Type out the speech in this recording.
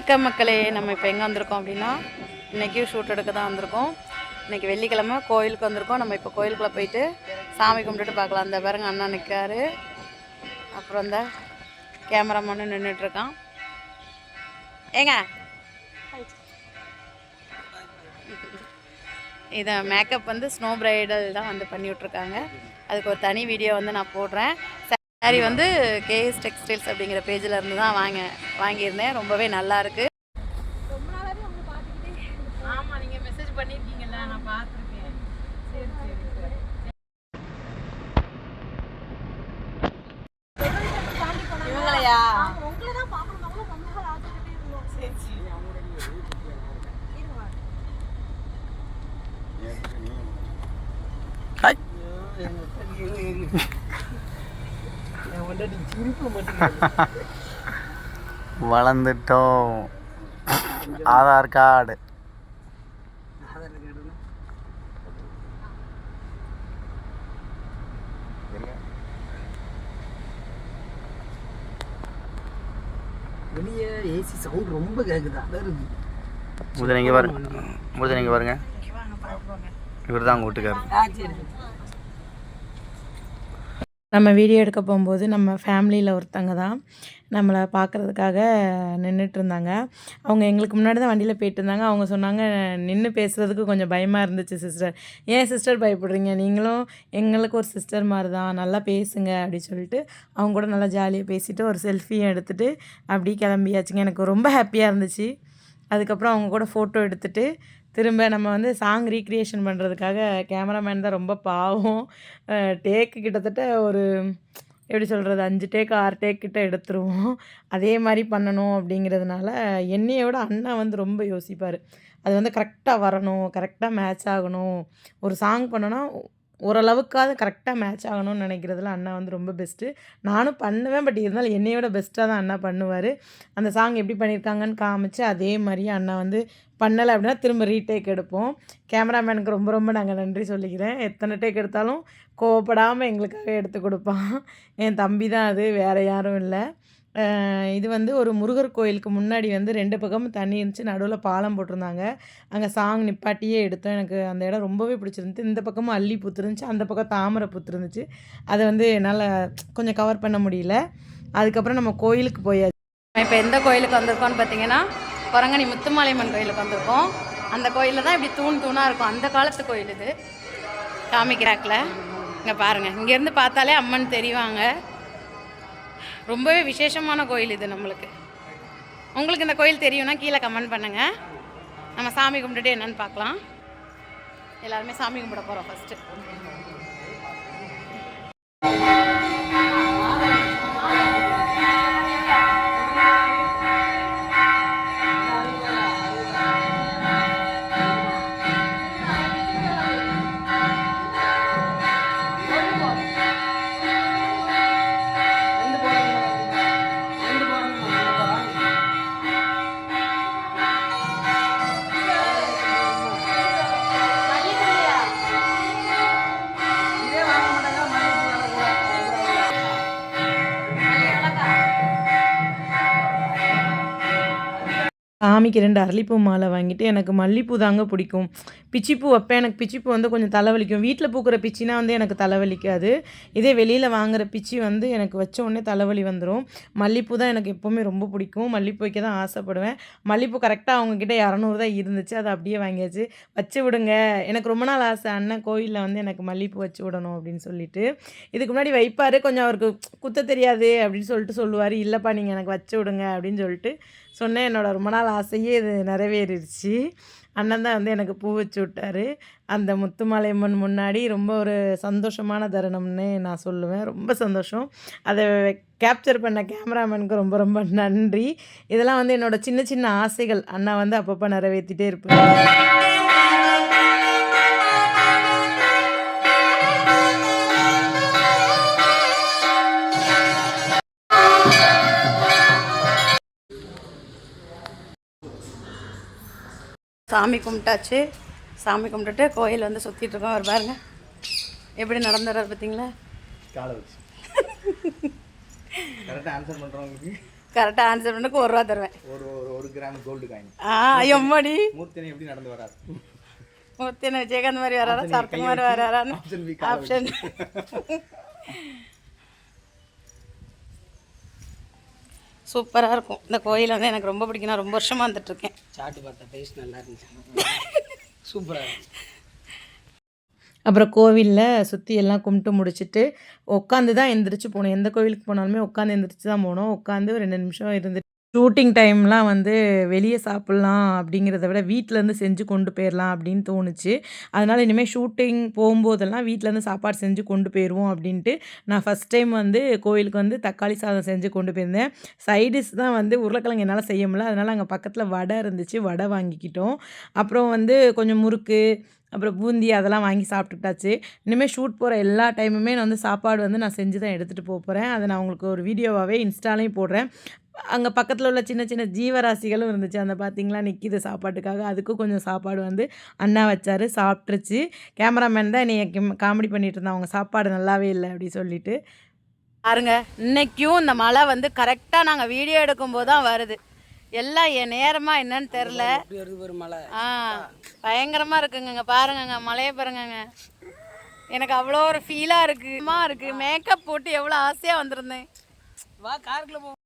வணக்கம் மக்களே நம்ம இப்போ எங்கே வந்திருக்கோம் அப்படின்னா இன்றைக்கி ஷூட் எடுக்க தான் வந்திருக்கோம். இன்றைக்கி வெள்ளிக்கிழமை கோயிலுக்கு வந்திருக்கோம். நம்ம இப்போ கோயிலுக்குள்ளே போயிட்டு சாமி கும்பிட்டுட்டு பார்க்கலாம். அந்த பாருங்க அண்ணா நிற்காரு அப்புறம் இந்த கேமராமேனும் நின்றுட்டுருக்கான் ஏங்க? இதை மேக்கப் வந்து ஸ்னோ பிரைடல் தான் வந்து பண்ணி விட்ருக்காங்க அதுக்கு ஒரு தனி வீடியோ வந்து நான் போடுறேன். சாரி வந்து கேஎஸ் டெக்ஸ்டைல்ஸ் அப்படிங்கிற பேஜில் இருந்து தான் வாங்க வாங்கியிருந்தேன். ரொம்பவே நல்லா இருக்கு. ஆமாம் நீங்கள் மெசேஜ் பண்ணியிருக்கீங்கல்ல நான் பார்த்துருக்கேன். சரி சரி இவங்களையா? சரி சரி. வளர்ந்துட்டோம். ஆதார் கார்டு. வெளியே ஏசி சவுண்ட் ரொம்ப கேட்குது அதான் முதல் இங்கே பாருங்க முதல் இங்கே பாருங்க. இவர் தான் சரி. நம்ம வீடியோ எடுக்க போகும்போது நம்ம ஃபேமிலியில் ஒருத்தங்க தான் நம்மளை பார்க்குறதுக்காக நின்றுட்டு இருந்தாங்க அவங்க எங்களுக்கு முன்னாடி தான் வண்டியில் போயிட்டு இருந்தாங்க அவங்க சொன்னாங்க நின்று பேசுகிறதுக்கு கொஞ்சம் பயமாக இருந்துச்சு சிஸ்டர் ஏன் சிஸ்டர் பயப்படுறீங்க? நீங்களும் எங்களுக்கு ஒரு சிஸ்டர் மாதிரி தான் நல்லா பேசுங்க அப்படி சொல்லிட்டு அவங்க கூட நல்லா ஜாலியாக பேசிவிட்டு ஒரு செல்ஃபியும் எடுத்துகிட்டு அப்படியே கிளம்பியாச்சுங்க. எனக்கு ரொம்ப ஹாப்பியாக இருந்துச்சு. அதுக்கப்புறம் அவங்க கூட ஃபோட்டோ எடுத்துகிட்டு திரும்ப நம்ம வந்து சாங் ரீக்ரியேஷன் பண்ணுறதுக்காக கேமராமேன் தான் ரொம்ப பாவம். டேக்கு கிட்டத்தட்ட ஒரு எப்படி சொல்கிறது அஞ்சு டேக் ஆறு டேக் கிட்ட எடுத்துருவோம். அதே மாதிரி பண்ணணும் அப்படிங்கிறதுனால என்னையை விட அண்ணா வந்து ரொம்ப யோசிப்பார். அது வந்து கரெக்டாக வரணும் கரெக்டாக மேட்ச் ஆகணும். ஒரு சாங் பண்ணோன்னா ஓரளவுக்காவது கரெக்டாக மேட்ச் ஆகணும்னு நினைக்கிறதுல அண்ணா வந்து ரொம்ப பெஸ்ட்டு நானும் பண்ணுவேன் பட் இருந்தாலும் என்னையோட பெஸ்ட்டாக தான் அண்ணா பண்ணுவார். அந்த சாங் எப்படி பண்ணியிருக்காங்கன்னு காமிச்சு அதே மாதிரியே அண்ணா வந்து பண்ணலை அப்படின்னா திரும்ப ரீடேக் எடுப்போம். கேமராமேனுக்கு ரொம்ப ரொம்ப நாங்கள் நன்றி சொல்லிக்கிறேன். எத்தனை டேக் எடுத்தாலும் கோவப்படாமல் எங்களுக்காக எடுத்து கொடுப்பான். என் தம்பி தான் அது வேறு யாரும் இல்லை. இது வந்து ஒரு முருகர் கோயிலுக்கு முன்னாடி வந்து ரெண்டு பக்கமும் தண்ணி இருந்துச்சு நடுவில் பாலம் போட்டிருந்தாங்க. அங்கே சாங் நிப்பாட்டியே எடுத்தோம். எனக்கு அந்த இடம் ரொம்பவே பிடிச்சிருந்துச்சு. இந்த பக்கமும் அள்ளி பூத்து இருந்துச்சு அந்த பக்கம் தாமரை பூத்து இருந்துச்சு அதை வந்து என்னால் கொஞ்சம் கவர் பண்ண முடியல. அதுக்கப்புறம் நம்ம கோயிலுக்கு போயாச்சு. இப்போ எந்த கோயிலுக்கு வந்திருக்கோம்னு பார்த்தீங்கன்னா குரங்கணி முத்துமாலையம்மன் கோயிலுக்கு வந்திருக்கோம். அந்த கோயிலில் தான் இப்படி தூண் தூணாக இருக்கும். அந்த காலத்து கோயில் இது. காமிக்கிறாக்கில். இங்கே பாருங்கள் இங்கேருந்து பார்த்தாலே அம்மன் தெரிவாங்க. ரொம்பவே விசேஷமான கோயில் இது நம்மளுக்கு. உங்களுக்கு இந்த கோயில் தெரியும்னா கீழே கமெண்ட் பண்ணுங்கள் நம்ம சாமி கும்பிட்டுட்டு என்னென்னு பார்க்கலாம். எல்லாருமே சாமி கும்பிட போகிறோம் ஃபஸ்ட்டு சாமிக்கு ரெண்டு அரளிப்பூ மாலை வாங்கிட்டு எனக்கு மல்லிப்பூ தாங்க பிடிக்கும். பிச்சிப்பூ வைப்பேன் எனக்கு பிச்சிப்பூ வந்து கொஞ்சம் தலைவலிக்கும். வீட்டில் பூக்கிற பிச்சினா வந்து எனக்கு தலைவலிக்காது. இதே வெளியில் வாங்குற பிச்சி வந்து எனக்கு வச்ச உடனே தலைவலி வந்துடும் மல்லிப்பூ தான் எனக்கு எப்போவுமே ரொம்ப பிடிக்கும். மல்லிப்பூ வைக்க தான் ஆசைப்படுவேன். மல்லிப்பூ கரெக்டாக அவங்கக்கிட்ட இரநூறு தான் இருந்துச்சு. அதை அப்படியே வாங்கியாச்சு. வச்சு விடுங்க. எனக்கு ரொம்ப நாள் ஆசை. அண்ணன் கோயிலில் வந்து எனக்கு மல்லிப்பூ வச்சு விடணும் அப்படின்னு சொல்லிட்டு. இதுக்கு முன்னாடி வைப்பார். கொஞ்சம் அவருக்கு குத்த தெரியாது அப்படின்னு சொல்லிட்டு சொல்லுவார். இல்லைப்பா நீங்கள் எனக்கு வச்சு விடுங்க அப்படின்னு சொல்லிட்டு சொன்னேன் என்னோட ரொம்ப நாள் ஆசையே இது நிறைவேறிடுச்சு. அண்ணன் தான் வந்து எனக்கு பூ வச்சு விட்டார். அந்த முத்துமாலையம்மன் முன்னாடி ரொம்ப ஒரு சந்தோஷமான தருணம்னு நான் சொல்லுவேன். ரொம்ப சந்தோஷம். அதை கேப்சர் பண்ண கேமராமேனுக்கு ரொம்ப ரொம்ப நன்றி. இதெல்லாம் வந்து என்னோடய சின்ன சின்ன ஆசைகள். அண்ணா வந்து அப்பப்போ நிறைவேற்றிட்டே இருப்பேன் சாமி கும்பிட்டாச்சு. சாமி கும்பிட்டுட்டு கோயில் வந்து சுற்றிட்டு இருக்கோம். அவர் பாருங்க. எப்படி நடந்து வர்றாரு பார்த்தீங்களா கரெக்டாக ஆன்சர் பண்ணுறவங்களுக்கு கரெக்டாக ஆன்சர் ஒரு ரூபா தருவேன். ஒரு ஒரு ஒரு கிராம் கோல்டு காயின் ஆ எம்மாடி? மூர்த்தினை எப்படி நடந்து வராரு? முத்தின விஜயகாந்த் மாதிரி வராரா? சரத்து மாதிரி வராரான்னு ஆப்ஷன் பி ஆப்ஷன் சூப்பராக இருக்கும். இந்த கோயில் வந்து எனக்கு ரொம்ப பிடிக்கும். நான் ரொம்ப வருஷமாக வந்துட்டுருக்கேன். சாட்டு பார்த்தா டேஸ்ட் நல்லா இருந்துச்சு. சூப்பராக அப்புறம் கோவிலில் சுற்றி எல்லாம் கும்பிட்டு முடிச்சுட்டு உட்காந்து தான் எந்திரிச்சு போகணும். எந்த கோவிலுக்கு போனாலுமே உட்காந்து எந்திரிச்சு தான் போகணும். உட்காந்து ஒரு ரெண்டு நிமிஷம் இருந்துட்டு ஷூட்டிங் டைம்லாம் வந்து வெளியே சாப்பிட்லாம் அப்படிங்கிறத விட வீட்டிலேருந்து செஞ்சு கொண்டு போயிடலாம் அப்படின்னு தோணுச்சு. அதனால் இனிமேல் ஷூட்டிங் போகும்போதெல்லாம் வீட்டிலேருந்து சாப்பாடு செஞ்சு கொண்டு போயிடுவோம் அப்படின்ட்டு நான் ஃபஸ்ட் டைம் வந்து கோயிலுக்கு வந்து தக்காளி சாதம் செஞ்சு கொண்டு போயிருந்தேன். சைடிஷ் தான் வந்து உருளைக்கிழங்கு என்னால் செய்ய முடியல. அதனால் அங்கே பக்கத்தில் வடை இருந்துச்சு. வடை வாங்கிக்கிட்டோம். அப்புறம் வந்து கொஞ்சம் முறுக்கு அப்புறம் பூந்தி அதெல்லாம் வாங்கி சாப்பிட்டுட்டாச்சு. இனிமேல் ஷூட் போகிற எல்லா டைமுமே நான் வந்து சாப்பாடு வந்து நான் செஞ்சு தான் எடுத்துகிட்டு போக போகிறேன் அதை நான் உங்களுக்கு ஒரு வீடியோவாகவே இன்ஸ்டாலையும் போடுறேன். அங்கே பக்கத்தில் உள்ள சின்ன சின்ன ஜீவராசிகளும் இருந்துச்சு. அந்த பார்த்திங்களா நிற்கிது சாப்பாட்டுக்காக. அதுக்கும் கொஞ்சம் சாப்பாடு வந்து அண்ணா வச்சாரு. சாப்பிட்ருச்சு கேமராமேன் தான் என்னை காமெடி பண்ணிட்டு இருந்தான். அவங்க சாப்பாடு நல்லாவே இல்லை அப்படி சொல்லிட்டு. பாருங்க இன்னைக்கும் இந்த மழை வந்து கரெக்டாக நாங்கள் வீடியோ எடுக்கும்போது தான் வருது. எல்லாம் என் நேரமா என்னன்னு தெரில ஒரு ஆ பயங்கரமா இருக்குங்க பாருங்கங்க மழையை பாருங்கங்க. எனக்கு அவ்வளோ ஒரு ஃபீலாக இருக்குமா இருக்கு. மேக்கப் போட்டு எவ்வளோ ஆசையாக வந்திருந்தேன். வா காருக்குள்ள போ.